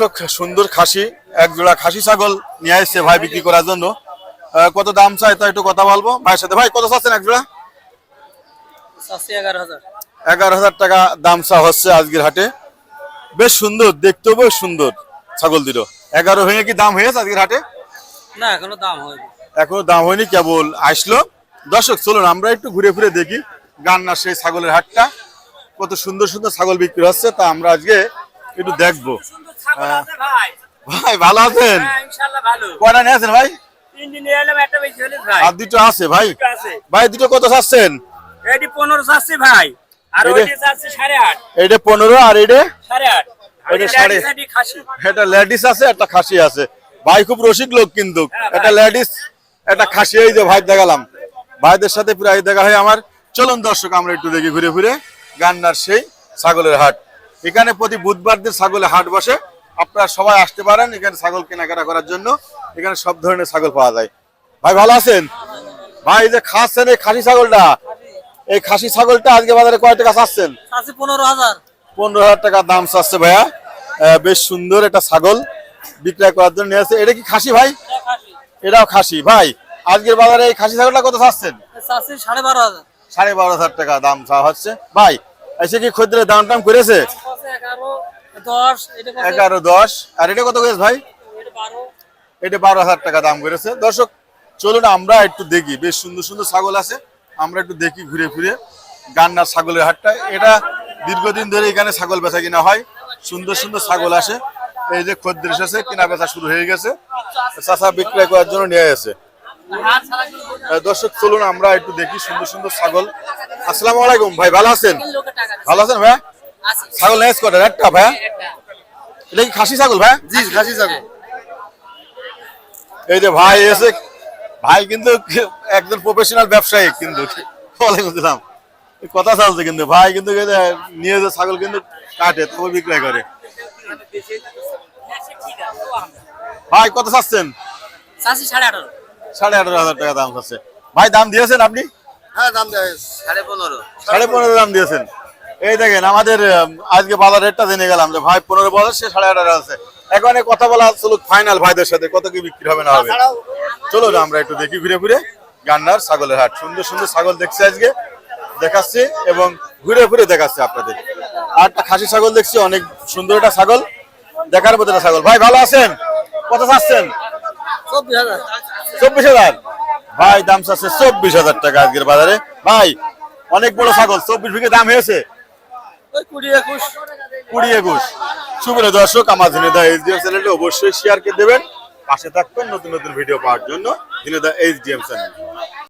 দর্শক সুন্দর খাসি এক জোড়া খাসি ছাগল নিয়ে আসছে ভাই বিক্রি করার জন্য। কত দাম চাই তা একটু কথা বলব? ভাইয়ের সাথে ভাই কত চাচ্ছেন এক জোড়া এগারো হাজার। টাকা দাম চা হচ্ছে আজকের হাটে। বেশ সুন্দর দেখতেও বেশ সুন্দর ছাগল দুটো। এগারো ভেঙে কি দাম হয়েছে আজকের হাটে? না এখনও দাম হয়নি। এখনও দাম হয়নি কেবল আসলো। দর্শক চলুন আমরা একটু ঘুরে ফিরে দেখি গান্নার সেই ছাগলের হাটটা। কত সুন্দর সুন্দর ছাগল বিক্রি হচ্ছে তা আমরা আজকে একটু দেখব। হ্যাঁ। ভাই। ভালো আছেন? কয়টা নিয়ে আছেন ভাই? আর দুটো আছে ভাই। ভাই দুটো কত চাচ্ছেন? এটি পনেরো চাচ্ছি ভাই। আর এটা পনেরো আর এটা? সাড়ে আট। লেডিস আছে একটা খাসি আছে। খুব রসিক লোক কিন্তু। হ্যাঁ, একটা লেডিস একটা খাসি এই যে ভাই দেখালাম। ভাইদের সাথে প্রায় দেখা হয় আমার। চলুন দর্শক আমরা একটু দেখি ঘুরে ঘুরে। গান্নার সেই ছাগলের হাট। এখানে প্রতি বুধবার দিন ছাগলের হাট বসে। আপনারা সবাই আসতে পারেন এখানে ছাগল কেনাকাটা করার জন্য। এখানে সব ধরনের ছাগল পাওয়া যায়। ভাই ভালো আছেন? ভাই যে খাচ্ছেন এই খাসি ছাগলটা। এই খাসি ছাগলটা আজকে বাজারে কয় টাকা চাচ্ছেন? পনেরো হাজার। পনেরো হাজার টাকা দাম চাচ্ছে ভাইয়া। বেশ সুন্দর একটা ছাগল বিক্রয় করার জন্য নিয়ে আসছে। এটা কি খাসি ভাই? এটাও খাসি। ভাই আজকের বাজারে এই খাসি ছাগলটা কত চাচ্ছেন? সাড়ে বারো হাজার। সাড়ে বারো হাজার টাকা দাম চাওয়া হচ্ছে। ভাই এসে কি খদ্দের দাম টাম করেছে? এগারো দশ। আর এটা কত করেছে ভাই? এটা বারো। হাজার টাকা দাম করেছে। দর্শক চলুন আমরা একটু দেখি। বেশ সুন্দর সুন্দর ছাগল আছে। আমরা একটু দেখি ঘুরে ফিরে। গান্নার ছাগলের হাটটা। এটা দীর্ঘদিন ধরে এখানে ছাগল বেচা কিনা হয়। সুন্দর সুন্দর ছাগল আসে। এই যে খদ্দের এসেছে কেনা বেচা শুরু হয়ে গেছে। চাষা বিক্রয় করার জন্য নিয়ে? আহ, দর্শক চলুন আমরা একটু দেখি সুন্দর সুন্দর ছাগল। আসসালামু আলাইকুম। ভাই ভালো আছেন? ভালো আছেন আছে ছাগল নেস একটা একটা এটা কি খাসি ছাগল ভাইয়া জি খাসি ছাগল। এই যে ভাই এসে ভাই কিন্তু একজন প্রফেশনাল ব্যবসায়ী কিন্তু। ওয়ালাইকুম আসসালাম কথা চলছে কিন্তু। ভাই কিন্তু নিয়ে যে ছাগল কিন্তু কাটে তবে বিক্রয় করে। ভাই কত চাচ্ছেন? সাড়ে আঠারো। হাজার টাকা দাম চাচ্ছে। ভাই দাম দিয়েছেন আপনি? হ্যাঁ দাম দেয় সাড়ে পনেরো। সাড়ে পনেরো দাম দিয়েছেন। এই দেখেন আমাদের আজকে বাজার রেটটা জেনে গেলাম যে ভাই পনেরো বছর সে সাড়ে আঠারো আছে। এখানে কথা বলা চলো ফাইনাল ভাইদের সাথে কত কি বিক্রি হবে না হবে। চলো না আমরা একটু দেখি ঘুরে ঘুরে গান্নার ছাগলের হাট। সুন্দর সুন্দর ছাগল দেখছি আজকে দেখাচ্ছি এবং ঘুরে ঘুরে দেখাচ্ছি আপনাদের। আর একটা খাসি ছাগল দেখছি অনেক সুন্দর একটা ছাগল। দেখার মতো একটা ছাগল। ভাই ভালো আছেন? কত চাচ্ছেন? চব্বিশ হাজার? ভাই দাম চাচ্ছে চব্বিশ হাজার টাকা আজকের বাজারে। ভাই অনেক বড় ছাগল চব্বিশ বিঘে দাম হয়েছে। কুড়ি একুশ। কুড়ি একুশ। দর্শক, আমার অবশ্যই শেয়ার করে দেবেন। পাশে থাকবেন নতুন নতুন ভিডিও পাওয়ার জন্য। HDM channel